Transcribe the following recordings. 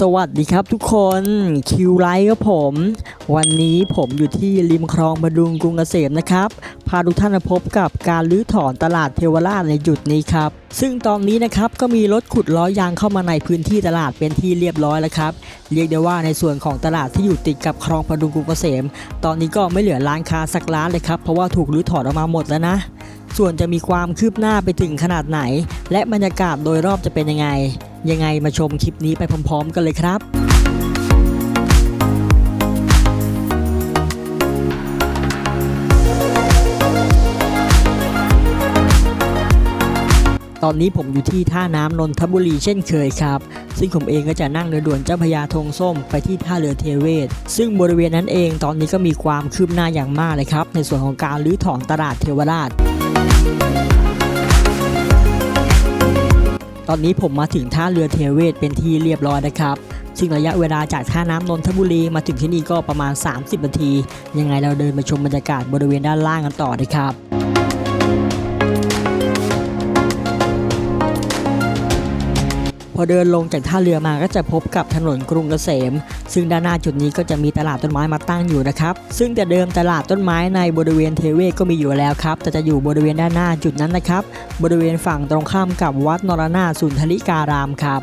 สวัสดีครับทุกคนคิวไลท์ครับผม วันนี้ผมอยู่ที่ริมคลองบดุงกรุงเกษมนะครับ พาทุกท่านมาพบกับการรื้อถอนตลาดเทวราชในจุดนี้ครับ ซึ่งตอนนี้นะครับก็มีรถขุดล้อยางเข้ามาในพื้นที่ตลาดเป็นที่เรียบร้อยแล้วครับ เรียกได้ว่าในส่วนของตลาดที่อยู่ติดกับคลองพดุงกรุงเกษม ตอนนี้ก็ไม่เหลือร้านค้าสักร้านเลยครับเพราะว่าถูกรื้อถอนออกมาหมดแล้วนะส่วนจะมีความคืบหน้าไปถึงขนาดไหน และบรรยากาศโดยรอบจะเป็นยังไง ยังไงมาชมคลิปนี้ไปพร้อมๆ กันเลยครับตอนนี้ผมอยู่ที่ท่าน้ำนนทบุรีเช่นเคยครับ ซึ่งผมเองก็จะนั่งเรือด่วนเจ้าพยาธงส้มไปที่ท่าเรือเทเวศ ซึ่งบริเวณนั้นเองตอนนี้ก็มีความคืบหน้าอย่างมากเลยครับ ในส่วนของการรื้อถอนตลาดเทวราช ตอนนี้ผมมาถึงท่าเรือเทเวศเป็นที่เรียบร้อยนะครับ ซึ่งระยะเวลาจากท่าน้ำนนทบุรีมาถึงที่นี่ก็ประมาณ 30 นาที ยังไงเราเดินไปชมบรรยากาศบริเวณด้านล่างกันต่อเลยครับ พอเดินลงจากท่าเรือมาก็จะพบกับถนนกรุงเกษม ซึ่งด้านหน้าจุดนี้ก็จะมีตลาดต้นไม้มาตั้งอยู่นะครับ ซึ่งแต่เดิมตลาดต้นไม้ในบริเวณเทเวศก็มีอยู่แล้วครับ แต่จะอยู่บริเวณด้านหน้าจุดนั้นนะครับ บริเวณฝั่งตรงข้ามกับวัดนรนาสุนทริการามครับ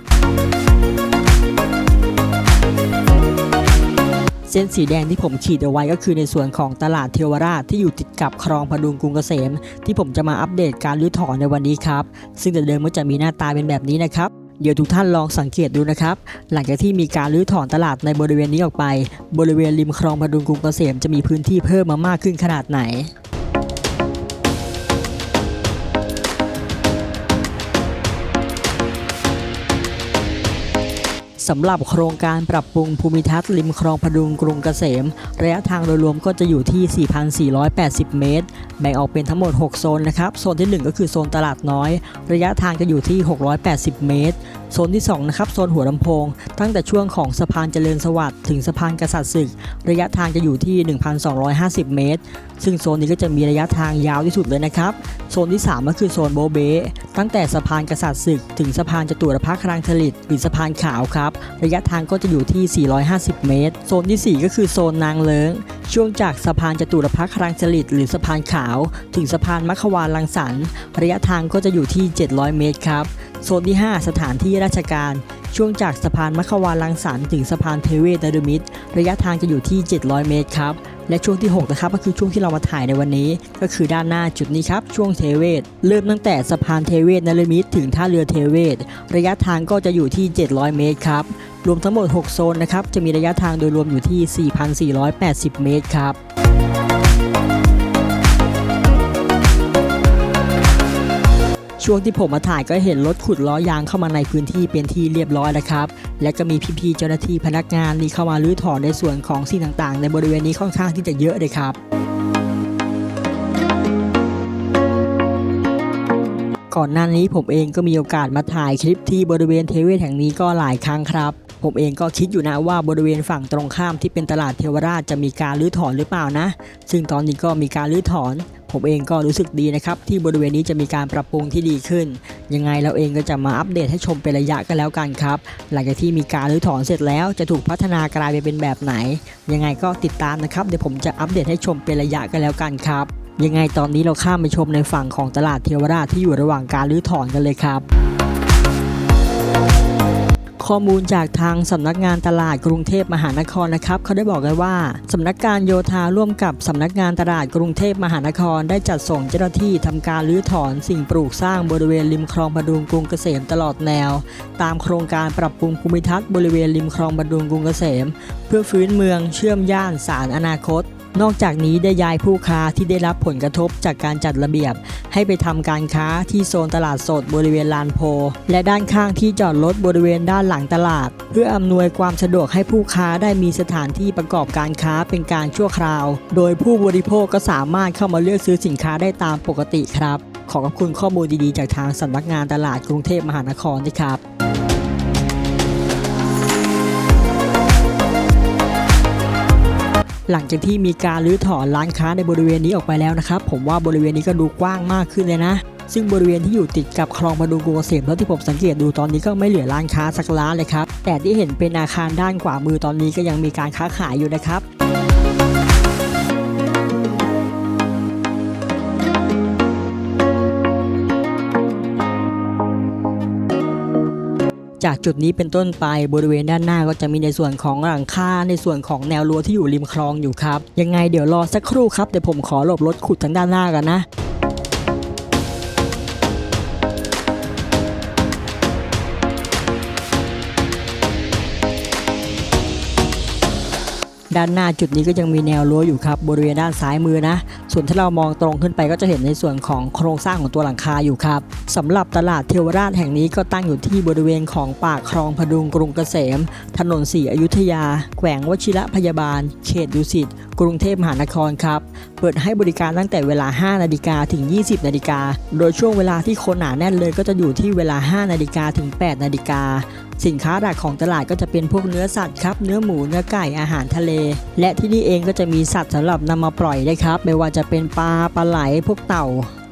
เส้นสีแดงที่ผมขีดเอาไว้ก็คือในส่วนของตลาดเทวราชที่อยู่ติดกับคลองพดุงกรุงเกษม ที่ผมจะมาอัปเดตการรื้อถอนในวันนี้ครับ ซึ่งแต่เดิมก็จะมีหน้าตาเป็นแบบนี้นะครับ เดี๋ยวทุกท่านลองสังเกตดูนะครับ หลังจากที่มีการรื้อถอนตลาดในบริเวณนี้ออกไป บริเวณริมคลองพดุงกรุงเกษมจะมีพื้นที่เพิ่มมามากขึ้นขนาดไหนสำหรับโครงการปรับปรุงภูมิทัศน์ริมคลองพดุงกรุงเกษม ระยะทางโดยรวมก็จะอยู่ที่ 4,480 เมตร แบ่งออกเป็นทั้งหมด 6 โซนนะครับ โซนที่ 1 ก็คือโซนตลาดน้อย ระยะทางจะอยู่ที่ 680 เมตร โซนที่2นะครับโซนหัวลำโพง ตั้งแต่ช่วงของสะพานเจริญสวัสดิ์ถึงสะพานกษัตริย์ศึก ระยะทางจะอยู่ที่ 1,250 เมตร ซึ่งโซนนี้ก็จะมีระยะทางยาวที่สุดเลยนะครับ โซนที่ 3 ก็คือโซนโบเบตั้งแต่สะพานกษัตริย์ศึก ถึงสะพานจตุรพักคลังผลิตหรือสะพานขาวครับ ระยะทางก็จะอยู่ที่ 450 เมตร โซนทีสี่4 ก็คือโซนนางเลิงช่วงจากสะพานจตุรพักคลังผลิตหรือสะพานขาว ถึงสะพานมัควานลังสรรค์ระยะทางก็จะอยู่ที่ 700 เมตรครับ โซนที่ 5 สถานที่ราชการ ช่วงจากสะพานมัคควานลังสรรถึงสะพานเทเวศนรมิตรระยะทางจะอยู่ที่ 700 เมตรครับ และช่วงที่ 6 นะครับ ก็คือช่วงที่เรามาถ่ายในวันนี้ ก็คือด้านหน้าจุดนี้ครับ ช่วงเทเวศ เริ่มตั้งแต่สะพานเทเวศนรมิตรถึงท่าเรือเทเวศ ระยะทางก็จะอยู่ที่ 700 เมตรครับรวมทั้งหมด 6 โซนนะครับ จะมีระยะทางโดยรวมอยู่ที่ 4,480 เมตรครับ ช่วงที่ผมมาถ่ายก็เห็นรถขุดล้อยางเข้ามาในพื้นที่เป็นที่เรียบร้อยแล้วครับ และก็มีพี่ๆเจ้าหน้าที่พนักงานนี่เข้ามารื้อถอนในส่วนของสิ่งต่างๆ ในบริเวณนี้ค่อนข้างที่จะเยอะเลยครับก่อนหน้านี้ผมเองก็มีโอกาสมาถ่ายคลิปที่บริเวณเทเวศแห่งนี้ก็หลายครั้งครับ ผมเองก็คิดอยู่นะว่าบริเวณฝั่งตรงข้ามที่เป็นตลาดเทวราชจะมีการรื้อถอนหรือเปล่านะ ซึ่งตอนนี้ก็มีการรื้อถอน ผมเองก็รู้สึกดีนะครับ ที่บริเวณนี้จะมีการปรับปรุงที่ดีขึ้น ยังไงเราเองก็จะมาอัปเดตให้ชมเป็นระยะกันแล้วกันครับ หลังจากที่มีการรื้อถอนเสร็จแล้วจะถูกพัฒนากลายไปเป็นแบบไหน ยังไงก็ติดตามนะครับเดี๋ยวผมจะอัปเดตให้ชมเป็นระยะกันแล้วกันครับ ยังไงตอนนี้เราข้ามไปชมในฝั่งของตลาดเทวราชที่อยู่ระหว่างการรื้อถอนกันเลยครับ ข้อมูลจากทางสำนักงานตลาดกรุงเทพมหานครนะครับเขาได้บอกไว้ว่าสำนักการโยธาร่วมกับสำนักงานตลาดกรุงเทพมหานคร ได้จัดส่งเจ้าหน้าที่ทำการรื้อถอนสิ่งปลูกสร้างบริเวณริมคลองพดุงกรุงเกษมตลอดแนว ตามโครงการปรับปรุงภูมิทัศน์บริเวณริมคลองพดุงกรุงเกษม เพื่อฟื้นเมืองเชื่อมย่านสารอนาคต นอกจากนี้ได้ย้ายผู้ค้าที่ได้รับผลกระทบจากการจัดระเบียบ ให้ไปทำการค้าที่โซนตลาดสดบริเวณลานโพ และด้านข้างที่จอดรถบริเวณด้านหลังตลาด เพื่ออำนวยความสะดวกให้ผู้ค้าได้มีสถานที่ประกอบการค้าเป็นการชั่วคราว โดยผู้บริโภคก็สามารถเข้ามาเลือกซื้อสินค้าได้ตามปกติครับ ขอขอบคุณข้อมูลดีๆ จากทางสำนักงานตลาดกรุงเทพมหานครด้วยครับ หลังจากที่มีการรื้อถอนร้านค้าในบริเวณนี้ออกไปแล้วนะครับ ผมว่าบริเวณนี้ก็ดูกว้างมากขึ้นเลยนะ ซึ่งบริเวณที่อยู่ติดกับคลองพดุงกงเสมแล้วที่ผมสังเกตดูตอนนี้ก็ไม่เหลือร้านค้าสักร้านเลยครับแต่ที่เห็นเป็นอาคารด้านขวามือตอนนี้ก็ยังมีการค้าขายอยู่นะครับ จากจุดนี้เป็นต้นไปบริเวณด้านหน้าก็จะมีในส่วนของหลังคาในส่วนของแนวรั้วที่อยู่ริมคลองอยู่ครับ ยังไงเดี๋ยวรอสักครู่ครับเดี๋ยวผมขอหลบรถขุดทางด้านหน้ากันนะ ด้านหน้าจุดนี้ก็ยังมีแนวรั้วอยู่ครับบริเวณด้านซ้ายมือนะ ส่วนถ้าเรามองตรงขึ้นไปก็จะเห็นในส่วนของโครงสร้างของตัวหลังคาอยู่ครับสำหรับตลาดเทวราชแห่งนี้ก็ตั้งอยู่ที่บริเวณของปากคลองพดุงกรุงเกษม ถนนสีอยุธยา แขวงวชิระพยาบาล เขตดุสิตกรุงเทพมหานครครับ เปิดให้บริการตั้งแต่เวลา 5 นาฬิกาถึง 20 นาฬิกา โดยช่วงเวลาที่คนหนาแน่นเลยก็จะอยู่ที่เวลา 5 นาฬิกาถึง 8 นาฬิกา สินค้าหลักของตลาดก็จะเป็นพวกเนื้อสัตว์ครับ เนื้อหมู เนื้อไก่ อาหารทะเล และที่นี่เองก็จะมีสัตว์สำหรับนำมาปล่อยได้ครับ ไม่ว่าจะเป็นปลา ปลาไหล พวกเต่า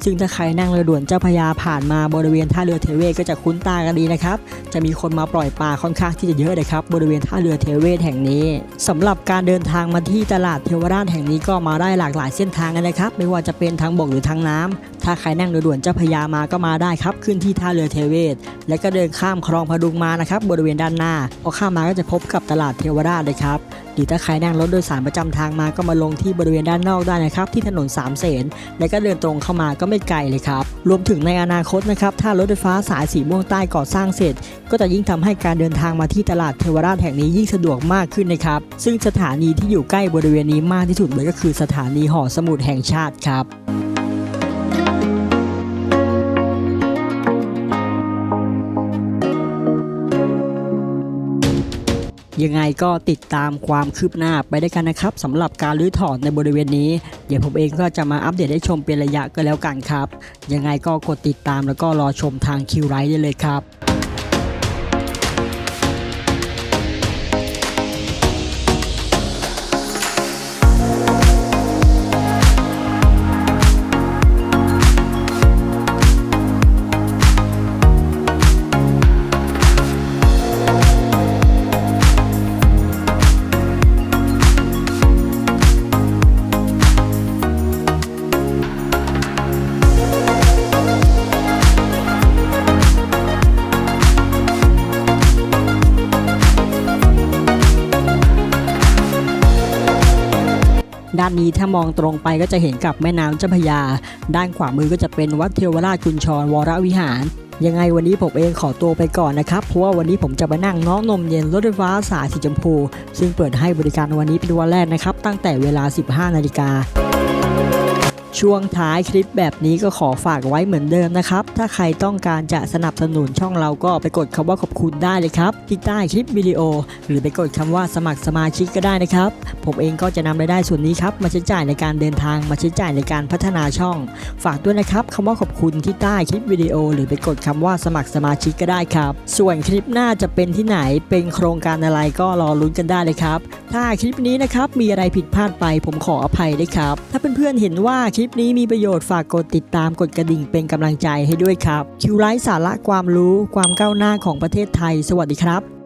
ซึ่งถ้าใครนั่งเรือด่วนเจ้าพยาผ่านมาบริเวณท่าเรือเทเวศก็จะคุ้นตากันดีนะครับ จะมีคนมาปล่อยปลาค่อนข้างที่จะเยอะเลยครับบริเวณท่าเรือเทเวศแห่งนี้สำหรับการเดินทางมาที่ตลาดเทวราชแห่งนี้ก็มาได้หลากหลายเส้นทางกันนะครับ ไม่ว่าจะเป็นทางบกหรือทางน้ำถ้าใครนั่งเรือด่วนเจ้าพระยามาก็มาได้ครับ ขึ้นที่ท่าเรือเทเวศ แล้วก็เดินข้ามคลองพดุงมานะครับบริเวณด้านหน้าพอข้ามมาก็จะพบกับตลาดเทวราชเลยครับหรือถ้าใครนั่งรถโดยสารประจำทางมาก็มาลงที่บริเวณด้านนอกได้นะครับ ที่ถนนสามเสนแล้วก็เดินตรงเข้ามาก็ไม่ไกลเลยครับรวมถึงในอนาคตนะครับถ้ารถไฟฟ้าสายสีม่วงใต้ก่อสร้างเสร็จ ก็จะยิ่งทำให้การเดินทางมาที่ตลาดเทวราชแห่งนี้ยิ่งสะดวกมากขึ้นนะครับซึ่งสถานีที่อยู่ใกล้บริเวณนี้มากที่สุดเลยก็คือสถานีหอสมุดแห่งชาติครับ ยังไงก็ติดตามความคืบหน้าไปได้วยกันนะครับสำหรับการรื้อถอนในบริเวณนี้ เดี๋ยวผมเองก็จะมาอัปเดตให้ชมเป็นระยะก็แล้วกันครับ ยังไงก็กดติดตามแล้วก็รอชมทางคิวไรได้เลยครับ ด้านนี้ถ้ามองตรงไปก็จะเห็นกับแม่น้ำเจ้าพยา ด้านขวามือก็จะเป็นวัดเทวราชกุญชรวรวิหาร ยังไงวันนี้ผมเองขอตัวไปก่อนนะครับ เพราะว่าวันนี้ผมจะไปนั่งน้องนมเย็นรถไฟฟ้าสายสีชมพู ซึ่งเปิดให้บริการวันนี้เป็นวันแรกนะครับ ตั้งแต่เวลา 15 นาฬิกา ช่วงท้ายคลิปแบบนี้ก็ขอฝากไว้เหมือนเดิมนะครับ ถ้าใครต้องการจะสนับสนุนช่องเราก็ไปกดคำว่าขอบคุณได้เลยครับที่ใต้คลิปวิดีโอ หรือไปกดคำว่าสมัครสมาชิกก็ได้นะครับ ผมเองก็จะนำรายได้ส่วนนี้ครับมาใช้จ่ายในการเดินทางมาใช้จ่ายในการพัฒนาช่อง ฝากด้วยนะครับคำว่าขอบคุณที่ใต้คลิปวิดีโอ หรือไปกดคำว่าสมัครสมาชิกก็ได้ครับ ส่วนคลิปหน้าจะเป็นที่ไหนเป็นโครงการอะไรก็รอลุ้นกันได้เลยครับ ถ้าคลิปนี้นะครับมีอะไรผิดพลาดไป ผมขออภัยด้วยครับ ถ้าเพื่อนๆเห็นว่าคลิปนี้มีประโยชน์ฝากกดติดตามกดกระดิ่งเป็นกำลังใจให้ด้วยครับ คิวไลฟ์สาระความรู้ความก้าวหน้าของประเทศไทย สวัสดีครับ